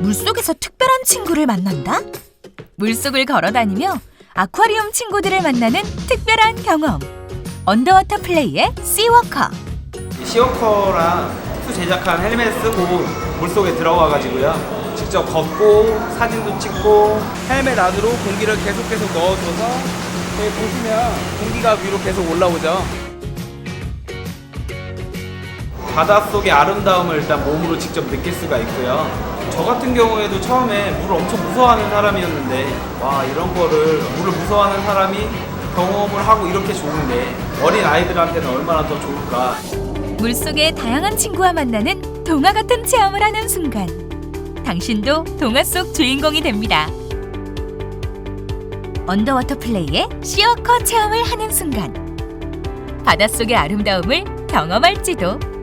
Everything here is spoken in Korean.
물속에서 특별한 친구를 만난다? 물속을 걸어다니며 아쿠아리움 친구들을 만나는 특별한 경험. 언더워터 플레이의 씨워커. 시어커랑 특수 제작한 헬멧 쓰고 물속에 들어가 가지고요. 직접 걷고 사진도 찍고 헬멧 안으로 공기를 계속 계속 넣어줘서 보시면 공기가 위로 계속 올라오죠. 바닷속의 아름다움을 일단 몸으로 직접 느낄 수가 있고요. 저 같은 경우에도 처음에 물을 엄청 무서워하는 사람이었는데 와 이런 거를 물을 무서워하는 사람이 경험을 하고 이렇게 좋은데 어린 아이들한테는 얼마나 더 좋을까 물속의 다양한 친구와 만나는 동화 같은 체험을 하는 순간. 당신도 동화 속 주인공이 됩니다. 언더워터 플레이의 시어커 체험을 하는 순간. 바닷속의 아름다움을 경험할지도